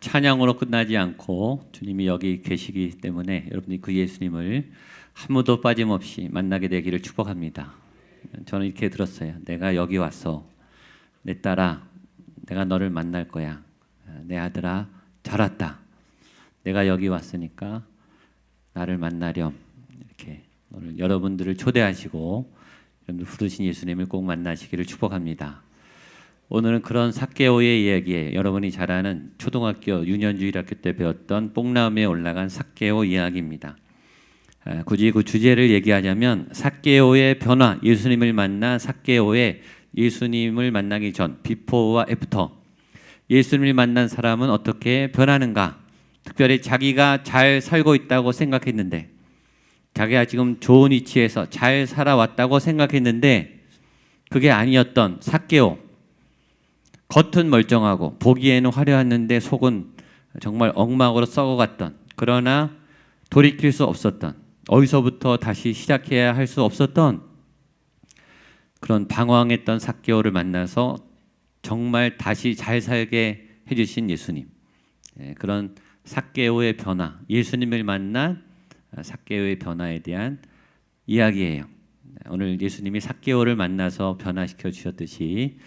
찬양으로 끝나지 않고 주님이 여기 계시기 때문에 여러분이 그 예수님을 아무도 빠짐없이 만나게 되기를 축복합니다. 저는 이렇게 들었어요. 내가 여기 왔어. 내 딸아, 내가 너를 만날 거야. 내 아들아, 잘 왔다. 내가 여기 왔으니까 나를 만나렴. 이렇게 오늘 여러분들을 초대하시고 여러분들 부르신 예수님을 꼭 만나시기를 축복합니다. 오늘은 그런 사케오의 이야기에 여러분이 잘 아는 초등학교 유년주일학교 때 배웠던 뽕나무에 올라간 사케오 이야기입니다. 아, 굳이 그 주제를 얘기하자면 사케오의 변화, 예수님을 만나 사케오의 예수님을 만나기 전 비포와 애프터 예수님을 만난 사람은 어떻게 변하는가? 특별히 자기가 잘 살고 있다고 생각했는데 자기가 지금 좋은 위치에서 잘 살아왔다고 생각했는데 그게 아니었던 사케오 겉은 멀쩡하고 보기에는 화려했는데 속은 정말 엉망으로 썩어갔던 그러나 돌이킬 수 없었던 어디서부터 다시 시작해야 할 수 없었던 그런 방황했던 사개오를 만나서 정말 다시 잘 살게 해주신 예수님 예, 그런 사개오의 변화 예수님을 만난 사개오의 변화에 대한 이야기예요. 오늘 예수님이 사개오를 만나서 변화시켜 주셨듯이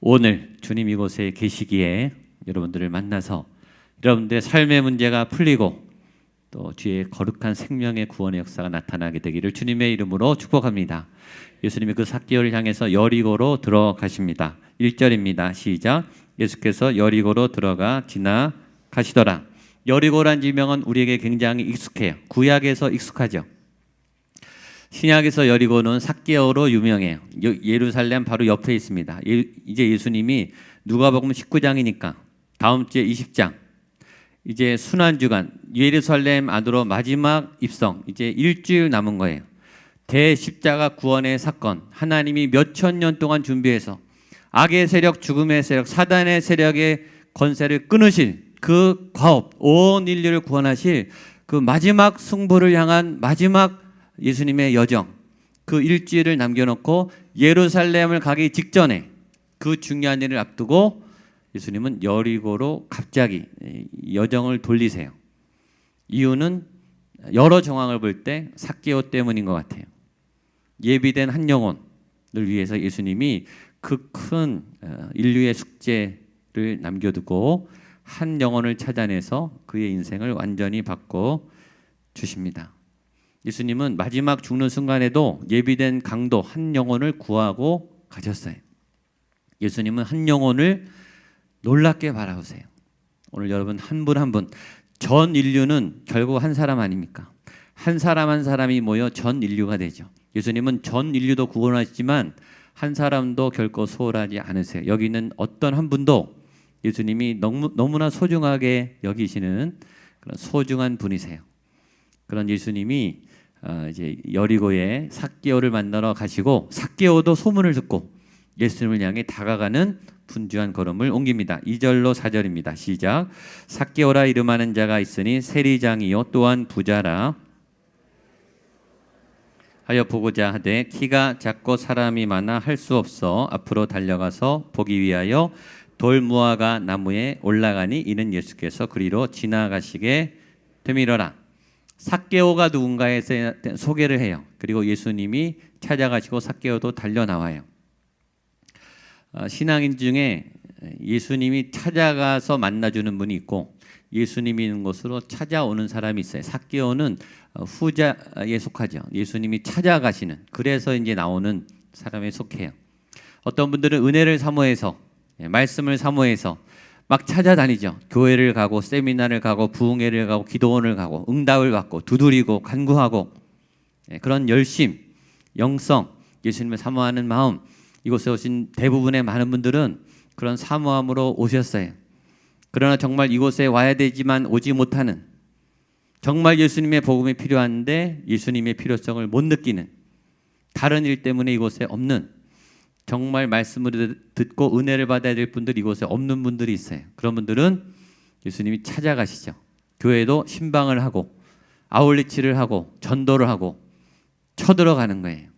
오늘 주님 이곳에 계시기에 여러분들을 만나서 여러분들의 삶의 문제가 풀리고 또 뒤에 거룩한 생명의 구원의 역사가 나타나게 되기를 주님의 이름으로 축복합니다. 예수님이 그 삭개를 향해서 여리고로 들어가십니다. 1절입니다. 시작. 예수께서 여리고로 들어가 지나가시더라. 여리고란 지명은 우리에게 굉장히 익숙해요. 구약에서 익숙하죠. 신약에서 여리고는 삭개어로 유명해요. 예루살렘 바로 옆에 있습니다. 이제 예수님이 누가복음 19장이니까 다음 주에 20장 이제 순환 주간 예루살렘 안으로 마지막 입성 이제 일주일 남은 거예요. 대십자가 구원의 사건 하나님이 몇 천 년 동안 준비해서 악의 세력, 죽음의 세력, 사단의 세력의 권세를 끊으실 그 과업, 온 인류를 구원하실 그 마지막 승부를 향한 마지막 예수님의 여정 그 일주일을 남겨놓고 예루살렘을 가기 직전에 그 중요한 일을 앞두고 예수님은 여리고로 갑자기 여정을 돌리세요. 이유는 여러 정황을 볼 때 사개오 때문인 것 같아요. 예비된 한 영혼을 위해서 예수님이 그큰 어, 인류의 숙제를 남겨두고 한 영혼을 찾아내서 그의 인생을 완전히 바꿔 주십니다. 예수님은 마지막 죽는 순간에도 예비된 강도 한 영혼을 구하고 가셨어요. 예수님은 한 영혼을 놀랍게 바라보세요. 오늘 여러분 한 분 한 분 전 인류는 결국 한 사람 아닙니까? 한 사람 한 사람이 모여 전 인류가 되죠. 예수님은 전 인류도 구원하시지만 한 사람도 결코 소홀하지 않으세요. 여기 있는 어떤 한 분도 예수님이 너무, 너무나 소중하게 여기시는 그런 소중한 분이세요. 그런 예수님이 어, 이제 여리고에 삭개오를 만나러 가시고 삭개오도 소문을 듣고 예수님을 향해 다가가는 분주한 걸음을 옮깁니다. 2절로 4절입니다. 시작. 삭개오라 이름하는 자가 있으니 세리장이요 또한 부자라 하여 보고자 하되 키가 작고 사람이 많아 할 수 없어 앞으로 달려가서 보기 위하여 돌무화가 나무에 올라가니 이는 예수께서 그리로 지나가시게 되밀어라. 삭개오가 누군가에 소개를 해요. 그리고 예수님이 찾아가시고 삭개오도 달려 나와요. 어, 신앙인 중에 예수님이 찾아가서 만나주는 분이 있고 예수님이 있는 곳으로 찾아오는 사람이 있어요. 삭개오는 어, 후자에 속하죠. 예수님이 찾아가시는 그래서 이제 나오는 사람에 속해요. 어떤 분들은 은혜를 사모해서 예, 말씀을 사모해서 막 찾아다니죠. 교회를 가고 세미나를 가고 부흥회를 가고 기도원을 가고 응답을 받고 두드리고 간구하고 예, 그런 열심, 영성, 예수님을 사모하는 마음 이곳에 오신 대부분의 많은 분들은 그런 사모함으로 오셨어요. 그러나 정말 이곳에 와야 되지만 오지 못하는 정말 예수님의 복음이 필요한데 예수님의 필요성을 못 느끼는 다른 일 때문에 이곳에 없는 정말 말씀을 듣고 은혜를 받아야 될 분들 이곳에 없는 분들이 있어요. 그런 분들은 예수님이 찾아가시죠. 교회도 신방을 하고 아울리치를 하고 전도를 하고 쳐들어가는 거예요.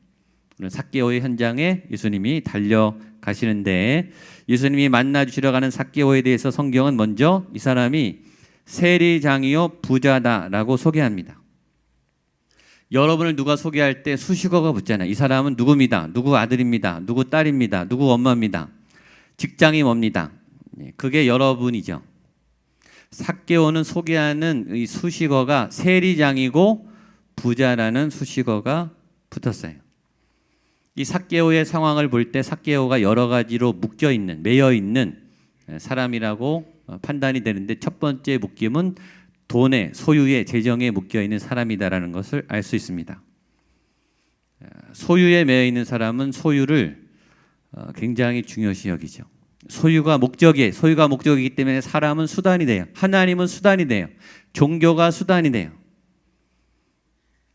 오늘 삭개오의 현장에 예수님이 달려가시는데 예수님이 만나 주시러 가는 삭개오에 대해서 성경은 먼저 이 사람이 세리장이요 부자다라고 소개합니다. 여러분을 누가 소개할 때 수식어가 붙잖아요. 이 사람은 누구입니다. 누구 아들입니다. 누구 딸입니다. 누구 엄마입니다. 직장이 뭡니다. 예, 그게 여러분이죠. 삭개오는 소개하는 이 수식어가 세리장이고 부자라는 수식어가 붙었어요. 이 삭개오의 상황을 볼때 삭개오가 여러 가지로 묶여 있는, 매여 있는 사람이라고 어, 판단이 되는데 첫 번째 묶임은 돈에, 소유에, 재정에 묶여 있는 사람이다라는 것을 알 수 있습니다. 어, 소유에 매여 있는 사람은 소유를 어, 굉장히 중요시 여기죠. 소유가 목적이에요. 소유가 목적이기 때문에 사람은 수단이 돼요. 하나님은 수단이 돼요. 종교가 수단이 돼요.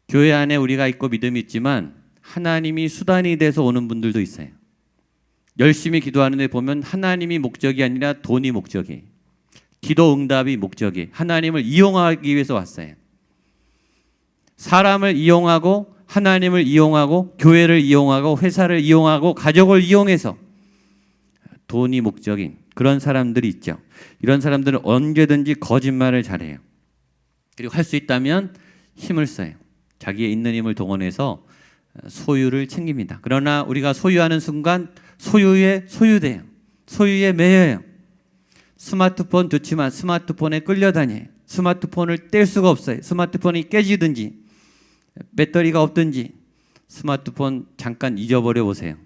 교회 안에 우리가 있고 믿음이 있지만 하나님이 수단이 돼서 오는 분들도 있어요. 열심히 기도하는 데 보면 하나님이 목적이 아니라 돈이 목적이에요. 기도 응답이 목적이 하나님을 이용하기 위해서 왔어요. 사람을 이용하고 하나님을 이용하고 교회를 이용하고 회사를 이용하고 가족을 이용해서 돈이 목적인 그런 사람들이 있죠. 이런 사람들은 언제든지 거짓말을 잘해요. 그리고 할 수 있다면 힘을 써요. 자기의 있는 힘을 동원해서 소유를 챙깁니다. 그러나 우리가 소유하는 순간 소유에 소유돼요. 소유에 매여요. 스마트폰 좋지만 스마트폰에 끌려다녀요. 스마트폰을 뗄 수가 없어요. 스마트폰이 깨지든지 배터리가 없든지 스마트폰 잠깐 잊어버려 보세요.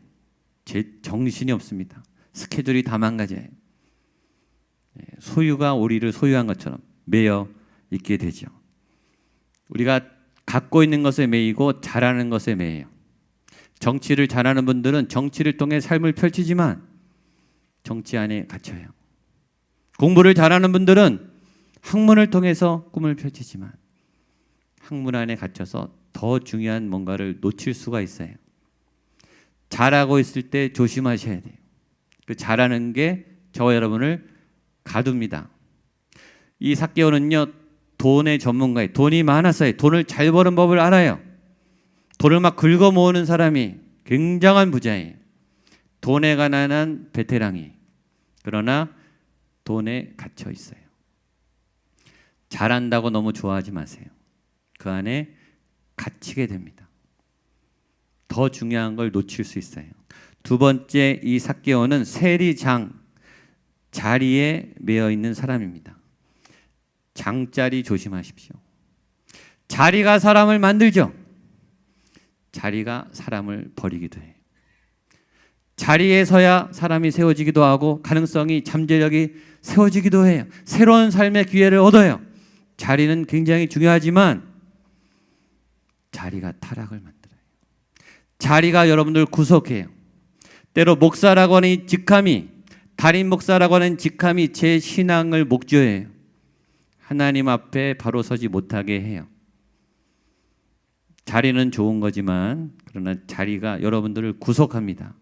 제 정신이 없습니다. 스케줄이 다 망가져요. 예, 소유가 우리를 소유한 것처럼 매여 있게 되죠. 우리가 갖고 있는 것에 매이고 잘하는 것에 매여요. 정치를 잘하는 분들은 정치를 통해 삶을 펼치지만 정치 안에 갇혀요. 공부를 잘하는 분들은 학문을 통해서 꿈을 펼치지만 학문 안에 갇혀서 더 중요한 뭔가를 놓칠 수가 있어요. 잘하고 있을 때 조심하셔야 돼요. 그 잘하는 게 저와 여러분을 가둡니다. 이 삭개오는요 돈의 전문가예요. 돈이 많았어요. 돈을 잘 버는 법을 알아요. 돈을 막 긁어 모으는 사람이 굉장한 부자예요. 돈에 가난한 베테랑이. 그러나 돈에 갇혀 있어요. 잘한다고 너무 좋아하지 마세요. 그 안에 갇히게 됩니다. 더 중요한 걸 놓칠 수 있어요. 두 번째 이 삭개오는 세리장 자리에 매여 있는 사람입니다. 장자리 조심하십시오. 자리가 사람을 만들죠. 자리가 사람을 버리기도 해요. 자리에 서야 사람이 세워지기도 하고 가능성이 잠재력이 세워지기도 해요. 새로운 삶의 기회를 얻어요. 자리는 굉장히 중요하지만 자리가 타락을 만들어요. 자리가 여러분들 구속해요. 때로 목사라고 하는 직함이 달인 목사라고 하는 직함이 제 신앙을 목조해요. 하나님 앞에 바로 서지 못하게 해요. 자리는 좋은 거지만 그러나 자리가 여러분들을 구속합니다.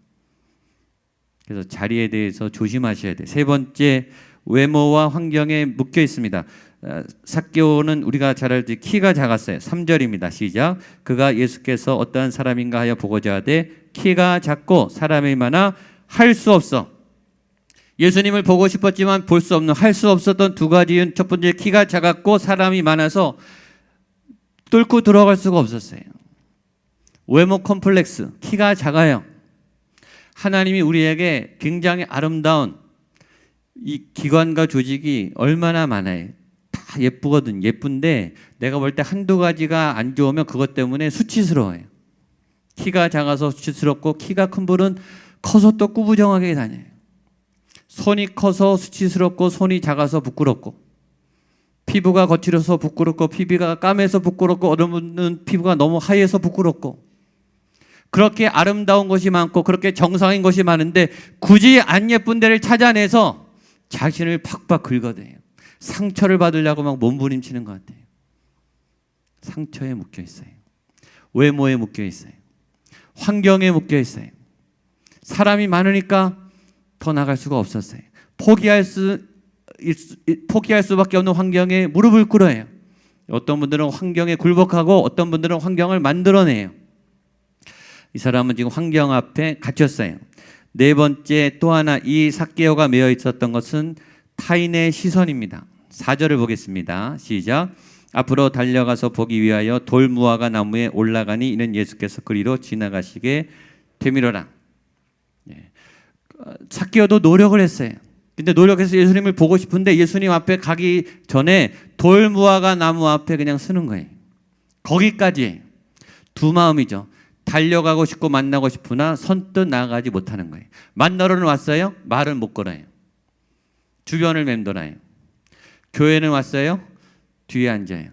그래서 자리에 대해서 조심하셔야 돼. 세 번째 외모와 환경에 묶여 있습니다. 어, 삭개오는 우리가 잘 알듯이 키가 작았어요. 3절입니다. 시작. 그가 예수께서 어떠한 사람인가 하여 보고자 하되 키가 작고 사람이 많아 할 수 없어. 예수님을 보고 싶었지만 볼 수 없는 할 수 없었던 두 가지 이유. 첫 번째 키가 작았고 사람이 많아서 뚫고 들어갈 수가 없었어요. 외모 컴플렉스. 키가 작아요. 하나님이 우리에게 굉장히 아름다운 이 기관과 조직이 얼마나 많아요. 다 예쁘거든. 예쁜데 내가 볼 때 한두 가지가 안 좋으면 그것 때문에 수치스러워요. 키가 작아서 수치스럽고 키가 큰 분은 커서 또 꾸부정하게 다녀요. 손이 커서 수치스럽고 손이 작아서 부끄럽고 피부가 거칠어서 부끄럽고 피부가 까매서 부끄럽고 어느 분은 피부가 너무 하얘서 부끄럽고 그렇게 아름다운 것이 많고 그렇게 정상인 것이 많은데 굳이 안 예쁜 데를 찾아내서 자신을 팍팍 긁어대요. 상처를 받으려고 막 몸부림치는 것 같아요. 상처에 묶여 있어요. 외모에 묶여 있어요. 환경에 묶여 있어요. 사람이 많으니까 더 나갈 수가 없었어요. 포기할 수 포기할 수밖에 없는 환경에 무릎을 꿇어요. 어떤 분들은 환경에 굴복하고 어떤 분들은 환경을 만들어내요. 이 사람은 지금 환경 앞에 갇혔어요. 네 번째 또 하나 이 삭개오가 매여 있었던 것은 타인의 시선입니다. 4절을 보겠습니다. 시작. 앞으로 달려가서 보기 위하여 돌무화과 나무에 올라가니 이는 예수께서 그리로 지나가시게 되밀어라. 예. 어, 삭개오도 노력을 했어요. 근데 노력해서 예수님을 보고 싶은데 예수님 앞에 가기 전에 돌무화과 나무 앞에 그냥 서는 거예요. 거기까지 두 마음이죠. 달려가고 싶고 만나고 싶으나 선뜻 나아가지 못하는 거예요. 만나러는 왔어요. 말은 못 걸어요. 주변을 맴돌아요. 교회는 왔어요. 뒤에 앉아요.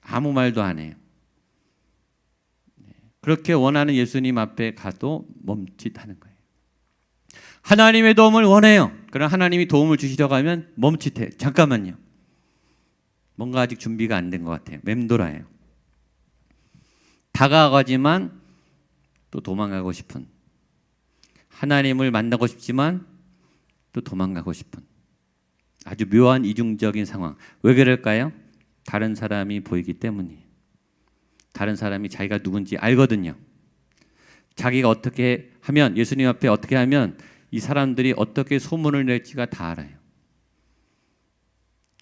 아무 말도 안 해요. 네. 그렇게 원하는 예수님 앞에 가도 멈칫하는 거예요. 하나님의 도움을 원해요. 그럼 하나님이 도움을 주시려고 하면 멈칫해. 잠깐만요. 뭔가 아직 준비가 안 된 것 같아요. 맴돌아요. 다가가지만 또 도망가고 싶은 하나님을 만나고 싶지만 또 도망가고 싶은 아주 묘한 이중적인 상황. 왜 그럴까요? 다른 사람이 보이기 때문이에요. 다른 사람이 자기가 누군지 알거든요. 자기가 어떻게 하면 예수님 앞에 어떻게 하면 이 사람들이 어떻게 소문을 낼지가 다 알아요.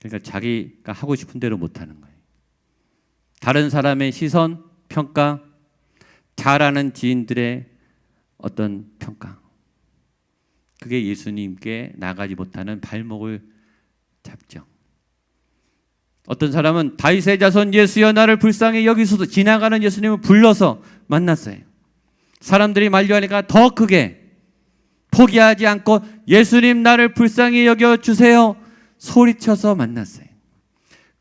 그러니까 자기가 하고 싶은 대로 못 하는 거예요. 다른 사람의 시선, 평가, 잘 아는 지인들의 어떤 평가. 그게 예수님께 나가지 못하는 발목을 잡죠. 어떤 사람은 다윗의 자손 예수여 나를 불쌍히 여기소서 지나가는 예수님을 불러서 만났어요. 사람들이 만류하니까 더 크게 포기하지 않고 예수님 나를 불쌍히 여겨 주세요. 소리쳐서 만났어요.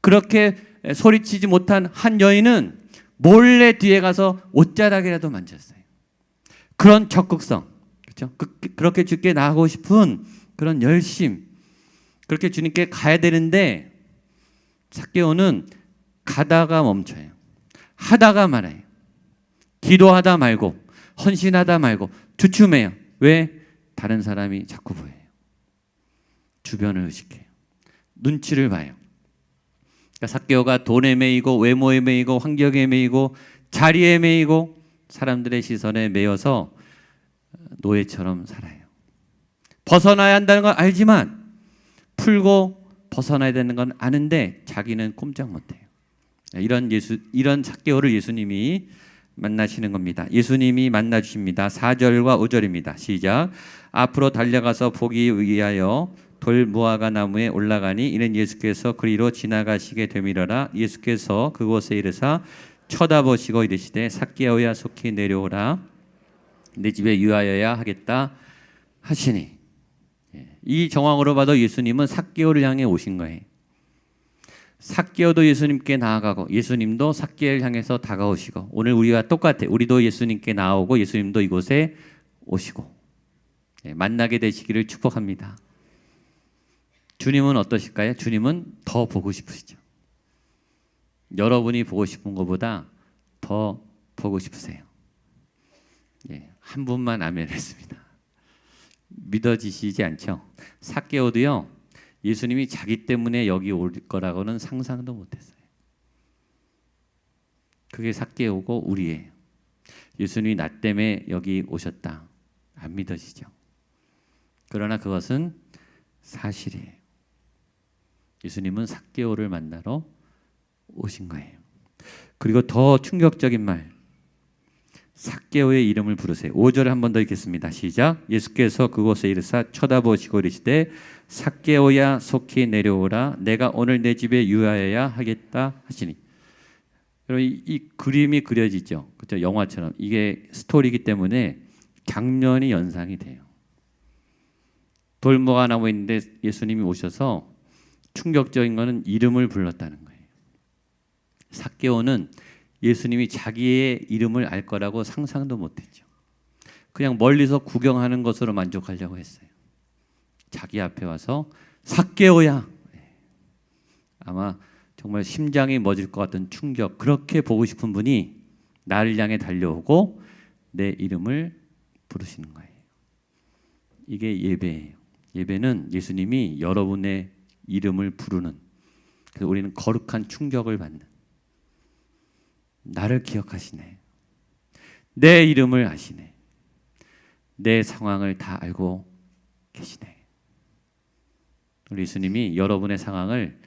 그렇게 소리치지 못한 한 여인은 몰래 뒤에 가서 옷자락이라도 만졌어요. 그런 적극성, 그렇죠? 그, 그렇게 주께 나가고 싶은 그런 열심, 그렇게 주님께 가야 되는데 삭개오는 가다가 멈춰요. 하다가 말아요. 기도하다 말고 헌신하다 말고 주춤해요. 왜? 다른 사람이 자꾸 보여요. 주변을 의식해요. 눈치를 봐요. 그러니까 삭개오가 돈에 매이고 외모에 매이고 환경에 매이고 자리에 매이고 사람들의 시선에 매여서 노예처럼 살아요. 벗어나야 한다는 건 알지만 풀고 벗어나야 되는 건 아는데 자기는 꼼짝 못해요. 이런 예수 이런 삭개오를 예수님이 만나시는 겁니다. 예수님이 만나 주십니다. 4절과 5절입니다. 시작. 앞으로 달려가서 보기 위하여 돌 무화과 나무에 올라가니 이는 예수께서 그리로 지나가시게 되밀어라 예수께서 그곳에 이르사 쳐다보시고 이르시되 삭개오야 속히 내려오라 내 집에 유하여야 하겠다 하시니 예, 이 정황으로 봐도 예수님은 삭개오를 향해 오신 거예요. 삭개오도 예수님께 나아가고 예수님도 삭개를 향해서 다가오시고 오늘 우리와 똑같아. 우리도 예수님께 나오고 예수님도 이곳에 오시고 예, 만나게 되시기를 축복합니다. 주님은 어떠실까요? 주님은 더 보고 싶으시죠. 여러분이 보고 싶은 것보다 더 보고 싶으세요. 예, 한 분만 아멘 했습니다. 믿어지시지 않죠? 삭개오도요. 예수님이 자기 때문에 여기 올 거라고는 상상도 못했어요. 그게 삭개오고 우리예요. 예수님이 나 때문에 여기 오셨다. 안 믿어지죠? 그러나 그것은 사실이에요. 예수님은 삭개오를 만나러 오신 거예요. 그리고 더 충격적인 말. 삭개오의 이름을 부르세요. 5절에 한번 더 읽겠습니다. 시작. 예수께서 그곳에 이르사 쳐다보시고 이르시되 삭개오야 속히 내려오라 내가 오늘 내 집에 유하여야 하겠다 하시니. 여러분 이, 이 그림이 그려지죠. 그렇죠? 영화처럼 이게 스토리이기 때문에 장면이 연상이 돼요. 돌모가 나무 있는데 예수님이 오셔서 충격적인 것은 이름을 불렀다는 거예요. 삭개오는 예수님이 자기의 이름을 알 거라고 상상도 못했죠. 그냥 멀리서 구경하는 것으로 만족하려고 했어요. 자기 앞에 와서 삭개오야. 아마 정말 심장이 멎을 것 같은 충격. 그렇게 보고 싶은 분이 나를 향해 달려오고 내 이름을 부르시는 거예요. 이게 예배예요. 예배는 예수님이 여러분의 이름을 부르는 그래서 우리는 거룩한 충격을 받는 나를 기억하시네. 내 이름을 아시네. 내 상황을 다 알고 계시네. 우리 예수님이 여러분의 상황을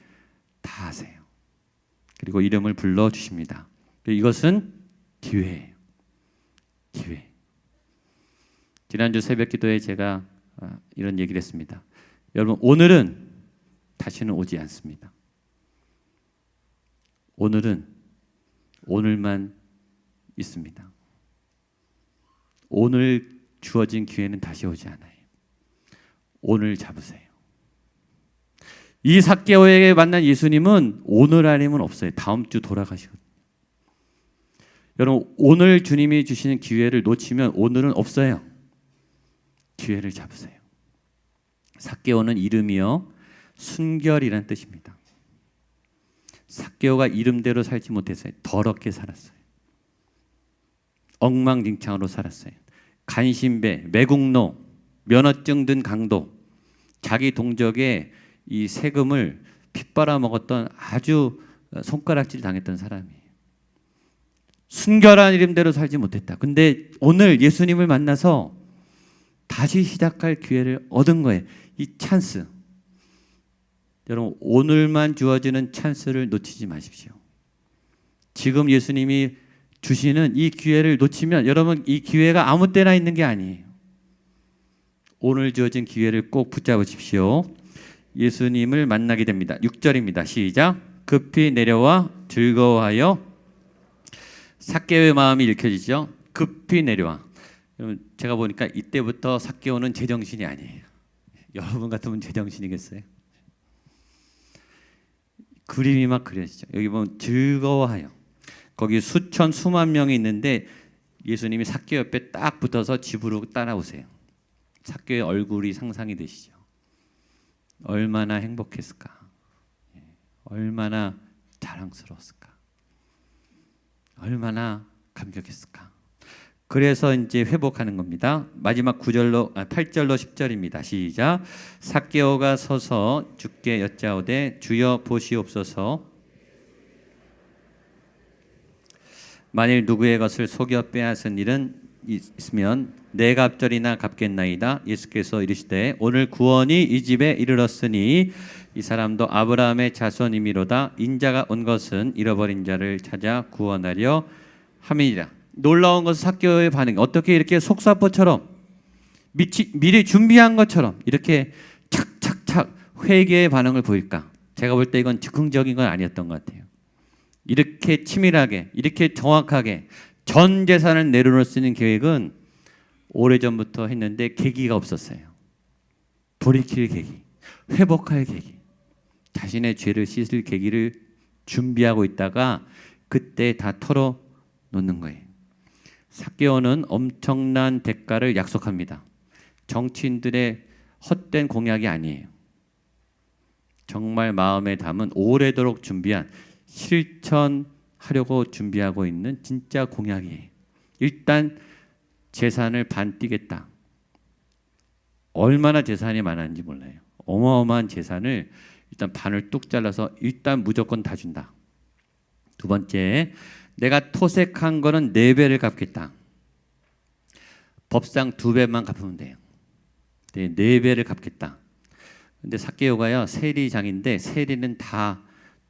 다 아세요. 그리고 이름을 불러 주십니다. 이것은 기회예요. 기회. 지난주 새벽 기도에 제가 아, 이런 얘기를 했습니다. 여러분 오늘은 다시는 오지 않습니다. 오늘은 오늘만 있습니다. 오늘 주어진 기회는 다시 오지 않아요. 오늘 잡으세요. 이 사개오에게 만난 예수님은 오늘 아니면 없어요. 다음 주 돌아가시거든요. 여러분 오늘 주님이 주시는 기회를 놓치면 오늘은 없어요. 기회를 잡으세요. 사개오는 이름이요 순결이란 뜻입니다. 사개오가 이름대로 살지 못했어요. 더럽게 살았어요. 엉망진창으로 살았어요. 간신배, 매국노, 면허증 든 강도, 자기 동족의 이 세금을 핏바라 먹었던 아주 손가락질 당했던 사람이에요. 순결한 이름대로 살지 못했다. 근데 오늘 예수님을 만나서 다시 시작할 기회를 얻은 거예요. 이 찬스. 여러분 오늘만 주어지는 찬스를 놓치지 마십시오. 지금 예수님이 주시는 이 기회를 놓치면 여러분 이 기회가 아무 때나 있는 게 아니에요. 오늘 주어진 기회를 꼭 붙잡으십시오. 예수님을 만나게 됩니다. 6절입니다. 시작. 급히 내려와 즐거워하여 사개의 마음이 읽혀지죠. 급히 내려와. 여러분 제가 보니까 이때부터 사개오는 제정신이 아니에요. 여러분 같으면 제정신이겠어요? 그림이 막 그려지죠. 여기 보면 즐거워하여. 거기 수천 수만 명이 있는데 예수님이 사개 옆에 딱 붙어서 집으로 따라오세요. 사개의 얼굴이 상상이 되시죠. 얼마나 행복했을까? 예, 얼마나 자랑스러웠을까? 얼마나 감격했을까? 그래서 이제 회복하는 겁니다. 마지막 9절로 아, 8절로 10절입니다. 시작. 사개오가 서서 주께 여짜오되 주여 보시옵소서. 만일 누구의 것을 속여 빼앗은 일은 있으면 내 갑절이나 갚겠나이다. 예수께서 이르시되 오늘 구원이 이 집에 이르렀으니 이 사람도 아브라함의 자손이미로다. 인자가 온 것은 잃어버린 자를 찾아 구원하려 함이니라. 놀라운 것은 사교의 반응. 어떻게 이렇게 속사포처럼 미치, 미리 준비한 것처럼 이렇게 착착착 회개의 반응을 보일까? 제가 볼 때 이건 즉흥적인 건 아니었던 것 같아요. 이렇게 치밀하게, 이렇게 정확하게 전 재산을 내려놓을 수 있는 계획은 오래전부터 했는데 계기가 없었어요. 돌이킬 계기, 회복할 계기, 자신의 죄를 씻을 계기를 준비하고 있다가 그때 다 털어 놓는 거예요. 사개오는 엄청난 대가를 약속합니다. 정치인들의 헛된 공약이 아니에요. 정말 마음에 담은 오래도록 준비한 실천하려고 준비하고 있는 진짜 공약이에요. 일단 재산을 반 띄겠다. 얼마나 재산이 많았는지 몰라요. 어마어마한 재산을 일단 반을 뚝 잘라서 일단 무조건 다 준다. 두 번째, 내가 토색한 거는 네 배를 갚겠다. 법상 두 배만 갚으면 돼요. 네, 네 배를 갚겠다. 근데 사개오가요 세리장인데 세리는 다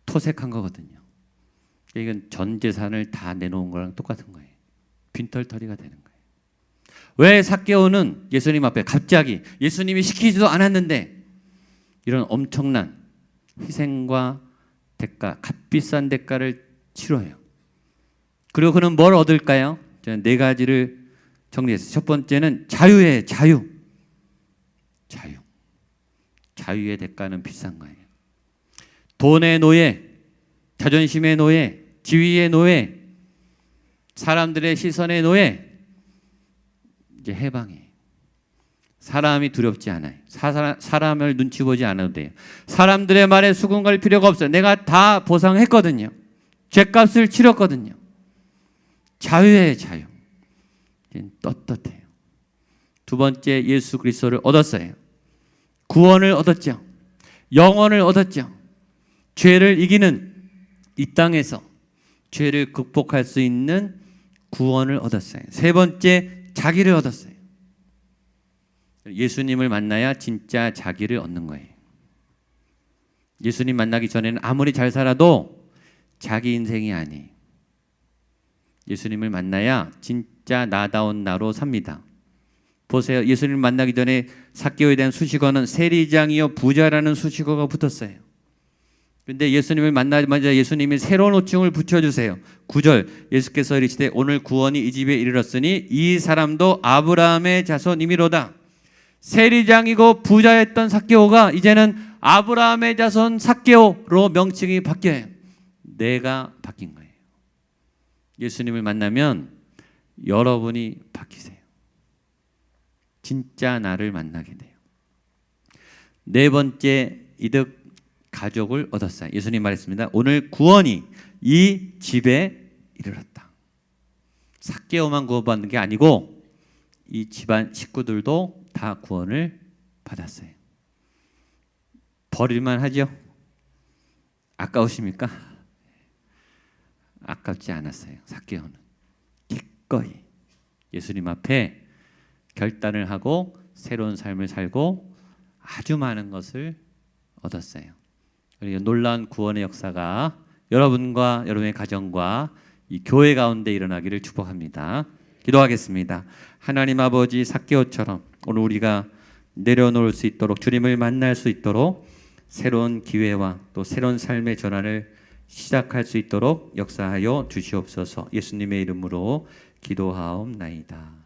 토색한 거거든요. 이건 전 재산을 다 내놓은 거랑 똑같은 거예요. 빈털터리가 되는 거예요. 왜 사개오는 예수님 앞에 갑자기 예수님이 시키지도 않았는데 이런 엄청난 희생과 대가, 값비싼 대가를 치러요. 그리고 그는 뭘 얻을까요? 저는 네 가지를 정리했어요. 첫 번째는 자유의 자유. 자유. 자유의 대가는 비싼 거예요. 돈의 노예, 자존심의 노예, 지위의 노예, 사람들의 시선의 노예, 이제 해방이에요. 사람이 두렵지 않아요. 사, 사람을 눈치 보지 않아도 돼요. 사람들의 말에 수긍 갈 필요가 없어요. 내가 다 보상했거든요. 죄값을 치렀거든요. 자유의 자유. 떳떳해요. 두 번째 예수 그리스도를 얻었어요. 구원을 얻었죠. 영원을 얻었죠. 죄를 이기는 이 땅에서 죄를 극복할 수 있는 구원을 얻었어요. 세 번째 자기를 얻었어요. 예수님을 만나야 진짜 자기를 얻는 거예요. 예수님 만나기 전에는 아무리 잘 살아도 자기 인생이 아니에요. 예수님을 만나야 진짜 나다운 나로 삽니다. 보세요. 예수님을 만나기 전에 사개오에 대한 수식어는 세리장이요 부자라는 수식어가 붙었어요. 근데 예수님을 만나자마자 예수님이 새로운 호칭을 붙여주세요. 9절 예수께서 이르시되 오늘 구원이 이 집에 이르렀으니 이 사람도 아브라함의 자손이미로다. 세리장이고 부자였던 사개오가 이제는 아브라함의 자손 사개오로 명칭이 바뀌어요. 내가 바뀐 거예요. 예수님을 만나면 여러분이 바뀌세요. 진짜 나를 만나게 돼요. 네 번째 이득 가족을 얻었어요. 예수님 말했습니다. 오늘 구원이 이 집에 이르렀다. 사개오만 구원받는 게 아니고 이 집안 식구들도 다 구원을 받았어요. 버릴만 하죠? 아까우십니까? 아깝지 않았어요. 사개오는 기꺼이 예수님 앞에 결단을 하고 새로운 삶을 살고 아주 많은 것을 얻었어요. 놀라운 구원의 역사가 여러분과 여러분의 가정과 이 교회 가운데 일어나기를 축복합니다. 기도하겠습니다. 하나님 아버지 사개오처럼 오늘 우리가 내려놓을 수 있도록 주님을 만날 수 있도록 새로운 기회와 또 새로운 삶의 전환을 시작할 수 있도록 역사하여 주시옵소서. 예수님의 이름으로 기도하옵나이다.